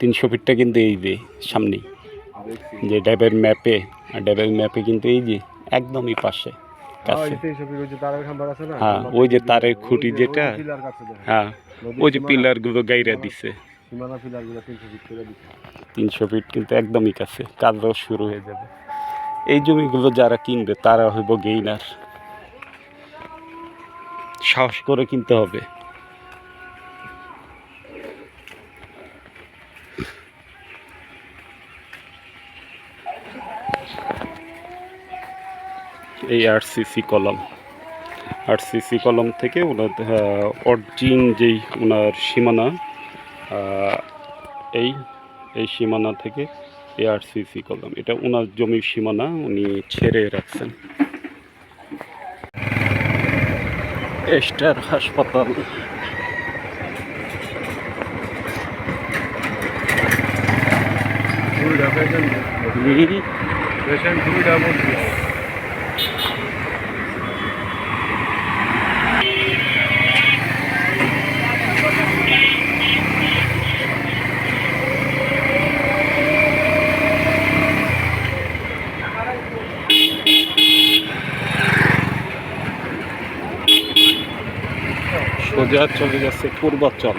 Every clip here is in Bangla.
তিনশো ফিটটা কিন্তু এই যে সামনেই। যে ড্যাবের ম্যাপে ড্যাবের ম্যাপে কিন্তু এই যে একদমই পাশে হ্যাঁ ওই যে তারের খুঁটি যেটা হ্যাঁ ওই যে পিলারগুলো গাইরা দিছে। সীমানা তিনশো ফিট তিনশো ফিট কিন্তু একদমই কাছে, কাজও শুরু হয়ে যাবে। এই জমিগুলো যারা কিনবে, তারা হইব গেইনার সাহস করে কিনতে হবে। এই আরসিসি কলম। আরসিসি কলম থেকে ওনার অরিজিন যেই ওনার সীমানা এই এই সীমানা থেকে এআরসিসি কলম। এটা ওনার জমির সীমানা উনি ছেড়ে রাখছেন। স্টার হাসপাতাল। দুইটা পেশেন্ট সোজা চলে গেছে পূর্বাচল।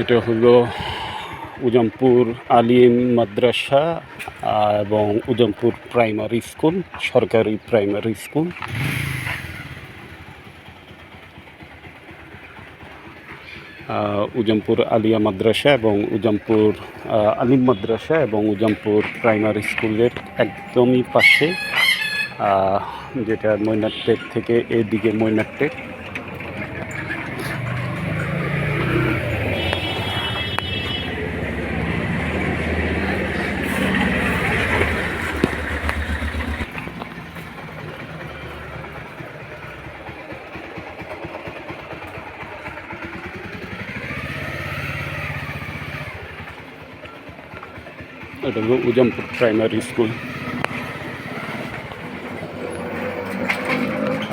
এটা হলো উজমপুর আলিম মাদ্রাসা এবং উজমপুর প্রাইমারি স্কুল, সরকারি প্রাইমারি স্কুল। উজমপুর আলিয়া মাদ্রাসা এবং উজমপুর আলিম মাদ্রাসা এবং উজমপুর প্রাইমারি স্কুলের একদমই পাশে যেটা মৈনাট্টেক থেকে এদিকে মৈনাট্টেক এটা হলো উজমপুর প্রাইমারি স্কুল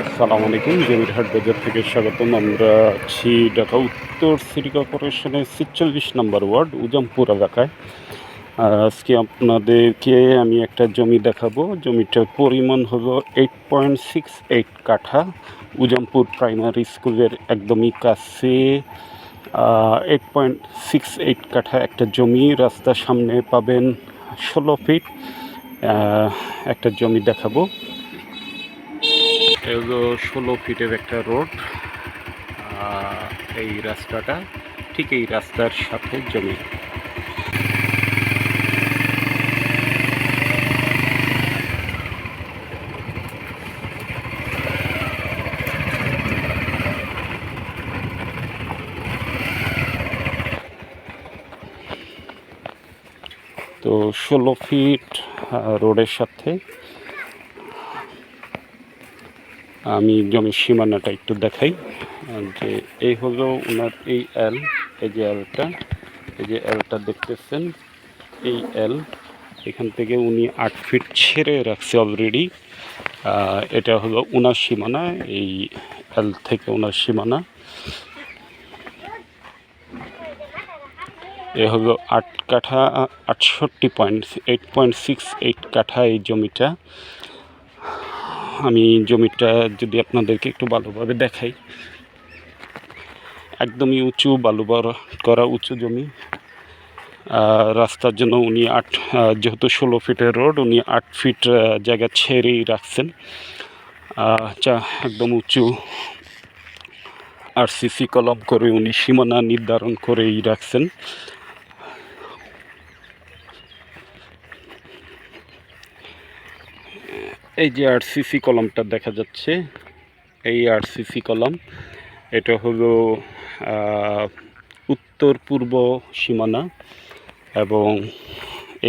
আসসালামু আলাইকুম জমিরহাট বাজার থেকে স্বাগতম। আমরা আছি ঢাকা উত্তর সিটি কর্পোরেশনের ছিচল্লিশ নম্বর ওয়ার্ড উজমপুর এলাকায়। আজকে আপনাদেরকে আমি একটা জমি দেখাবো। জমিটার পরিমাণ হলো এইট পয়েন্ট সিক্স এইট কাঠা। উজমপুর প্রাইমারি স্কুলের একদমই কাছে এইট পয়েন্ট সিক্স এইট কাঠা একটা জমি। রাস্তার সামনে পাবেন ষোলো ফিট একটা জমি দেখাবো। ষোলো ফিটের একটা রোড এই রাস্তাটা, ঠিক এই রাস্তার সাথে জমি। তো ষোলো ফিট রোডের সাথে। আমি জমির সীমানাটা একটু দেখাই। যে এই হলো ওনার এই এল এই যে এলটা এই যে এলটা দেখতেছেন, এই এল এখান থেকে উনি আট ফিট ছেড়ে রাখছে অলরেডি এটা হলো ওনার সীমানা, এই এল থেকে ওনার সীমানা। এ হলো আট কাঠা, আটষট্টি point eight point six eight কাঠা এই জমিটা। আমি জমিটা যদি আপনাদেরকে একটু ভালোভাবে দেখাই। একদমই উঁচু বালু করা উঁচু জমি। রাস্তার জন্য উনি আট যেহেতু ষোলো ফিটের রোড, উনি আট ফিট জায়গা ছেড়েই রাখছেন। যা একদম উঁচু। আর সিসি কলম করে উনি সীমানা নির্ধারণ করেই রাখছেন। এই যে আর সিসি কলমটা দেখা যাচ্ছে, এই আর সিসি কলম, এটা হলো উত্তর পূর্ব সীমানা এবং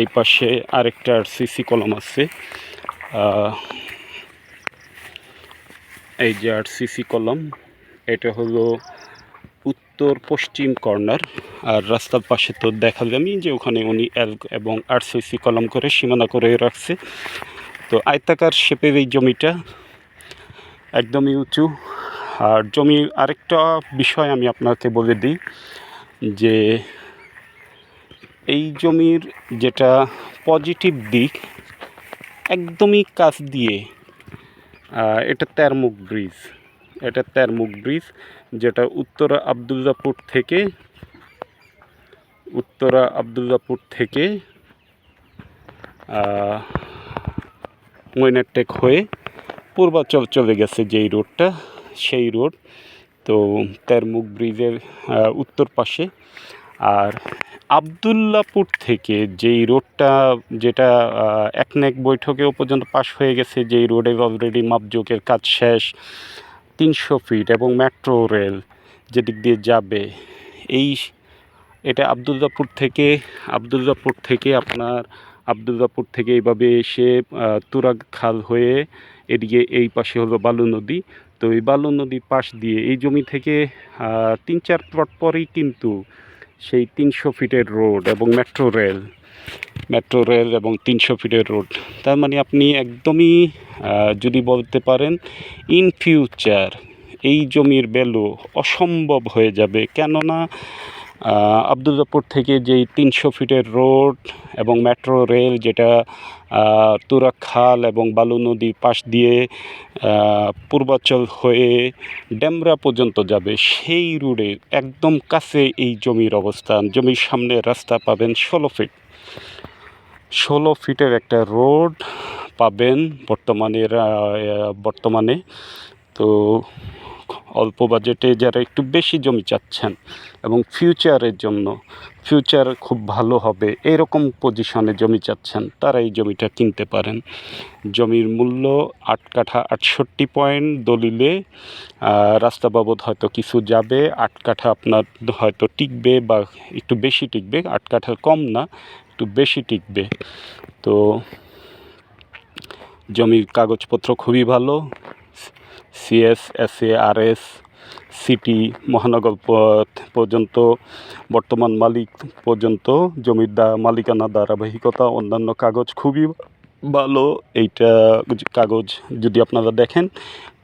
এই পাশে আরেকটা আর সিসি কলম আছে এই যে আর সিসি কলম, এটা হলো উত্তর পশ্চিম কর্নার, আর রাস্তার পাশে তো দেখা দেখালামই যে ওখানে উনি এবং আর সিসি কলম করে সীমানা করে রাখছে। তো আয়তাকার শেপের এই জমিটা একদমই উঁচু। আর জমির আরেকটা বিষয় আমি আপনাকে বলে দিই যে এই জমির যেটা পজিটিভ দিক একদমই কাছ দিয়ে এটা তেরমুখ ব্রিজ। এটা তেরমুখ ব্রিজ যেটা উত্তরা আবদুল্লাপুর থেকে, উত্তরা আবদুল্লাপুর থেকে আহ, মৈনারটেক হয়ে পূর্বাচল চলে গেছে যেই রোডটা সেই রোড। তো তেরমুখ ব্রিজের উত্তর পাশে। আর আবদুল্লাপুর থেকে যেই রোডটা যেটা একনেক বৈঠকেও পর্যন্ত পাশ হয়ে গেছে যেই রোডে অলরেডি মাপজোকের কাজ শেষ তিনশো ফিট এবং মেট্রো রেল যেদিক দিয়ে যাবে। এই এটা আবদুল্লাপুর থেকে আবদুল্লাপুর থেকে আপনার আবদুল্লাপুর থেকে এইভাবে এসে তুরাগ খাল হয়ে এদিকে এই পাশে হলো বালু নদী। তো এই বালু নদীর পাশ দিয়ে এই জমি থেকে তিন চার প্লট পরেই কিন্তু সেই তিনশো ফিটের রোড এবং মেট্রো রেল মেট্রো রেল এবং তিনশো ফিটের রোড। তার মানে আপনি একদমই যদি বলতে পারেন ইন ফিউচার এই জমির ভ্যালু অসম্ভব হয়ে যাবে। কেননা আবদুল্লাপুর থেকে যেই তিনশো ফিটের রোড এবং মেট্রো রেল যেটা তুরাগ খাল এবং বালু নদীর পাশ দিয়ে পূর্বাচল হয়ে ডেমরা পর্যন্ত যাবে, সেই রোডে একদম কাছে এই জমির অবস্থান। জমির সামনে রাস্তা পাবেন ষোলো ফিট। ষোলো ফিটের একটা রোড পাবেন বর্তমানে বর্তমানে। তো অল্প বাজেটে যারা একটু বেশি জমি চাচ্ছেন এবং ফিউচারের জন্য ফিউচার খুব ভালো হবে, এরকম পজিশনে জমি চাচ্ছেন, তারা এই জমিটা কিনতে পারেন। জমির মূল্য আট কাঠা আটষট্টি পয়েন্ট দলিলে রাস্তা বাবদ হয়তো কিছু যাবে, আট কাঠা আপনার হয়তো টিকবে বা একটু বেশি টিকবে, আট কাঠার কম না, একটু বেশি টিকবে। তো জমির কাগজপত্র খুবই ভালো CS S A R S city মহানগর পর্যন্ত, বর্তমান মালিক পর্যন্ত জমির মালিকানা ধারাবাহিকতা, অন্যান্য কাগজ খুবই ভালো। এইটা কাগজ যদি আপনারা দেখেন,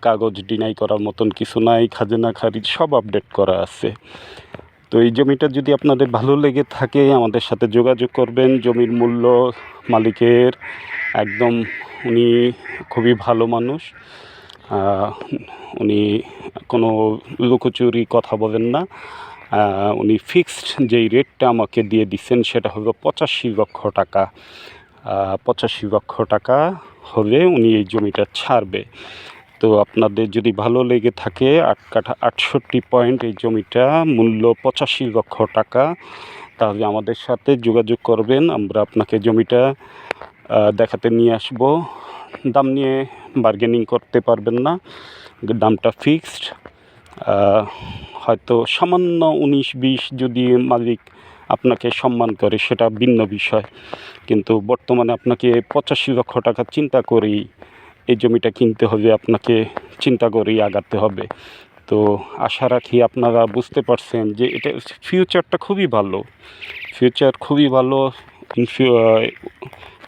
কাগজ ডিনাই করার মতন কিছু নাই, খাজনা, খারিজ সব আপডেট করা আছে। তো এই জমিটা যদি আপনাদের ভালো লেগে থাকে, আমাদের সাথে যোগাযোগ করবেন। জমির মূল্য মালিকের একদম উনি খুবই ভালো মানুষ। উনি কোনো লুকোচুরি কথা বলেন না। উনি ফিক্সড যেই রেটটা আমাকে দিয়ে দিচ্ছেন সেটা হলো পঁচাশি লক্ষ টাকা। পঁচাশি লক্ষ টাকা হলে উনি এই জমিটা ছাড়বে। তো আপনাদের যদি ভালো লেগে থাকে, আট কাঠা আটষট্টি পয়েন্ট এই জমিটা, মূল্য পঁচাশি লক্ষ টাকা, তাহলে আমাদের সাথে যোগাযোগ করবেন। আমরা আপনাকে জমিটা দেখাতে নিয়ে আসব। দাম নিয়ে বার্গেনিং করতে পারবেন না। দামটা ফিক্সড হয়তো সামান্য উনিশ, বিশ যদি মালিক আপনাকে সম্মান করে, সেটা ভিন্ন বিষয়। কিন্তু বর্তমানে আপনাকে পঁচাশি লক্ষ টাকা চিন্তা করেই এই জমিটা কিনতে হবে, আপনাকে চিন্তা করেই আগাতে হবে। তো আশা রাখি আপনারা বুঝতে পারছেন যে এটা ফিউচারটা খুবই ভালো। ফিউচার খুবই ভালো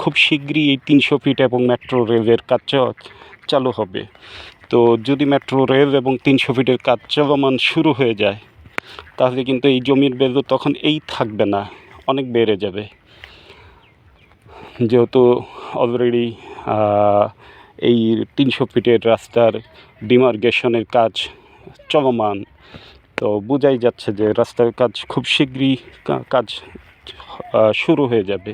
খুব শীঘ্রই এই তিনশো ফিট এবং মেট্রো রেলের কাজ চালু হবে। তো যদি মেট্রো রেল এবং তিনশো ফিটের কাজ চলমান শুরু হয়ে যায়, তাহলে কিন্তু এই জমির ভ্যালু তখন এই থাকবে না, অনেক বেড়ে যাবে। যেহেতু অলরেডি এই তিনশো ফিটের রাস্তার ডিমার্গেশনের কাজ চলমান, তো বোঝাই যাচ্ছে যে রাস্তার কাজ খুব শীঘ্রই কাজ শুরু হয়ে যাবে।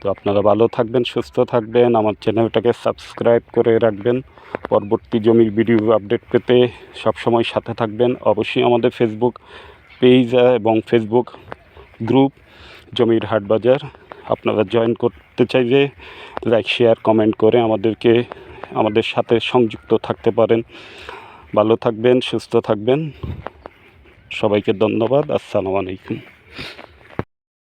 তো আপনারা ভালো থাকবেন, সুস্থ থাকবেন। আমার চ্যানেলটাকে সাবস্ক্রাইব করে রাখবেন। পরবর্তী জমির ভিডিও আপডেট পেতে সবসময় সাথে থাকবেন। অবশ্যই আমাদের ফেসবুক পেজ এবং ফেসবুক গ্রুপ জমির হাট বাজার। আপনারা জয়েন করতে চাইলে লাইক শেয়ার কমেন্ট করে আমাদেরকে, আমাদের সাথে সংযুক্ত থাকতে পারেন। ভালো থাকবেন, সুস্থ থাকবেন। সবাইকে ধন্যবাদ। আসসালামু আলাইকুম।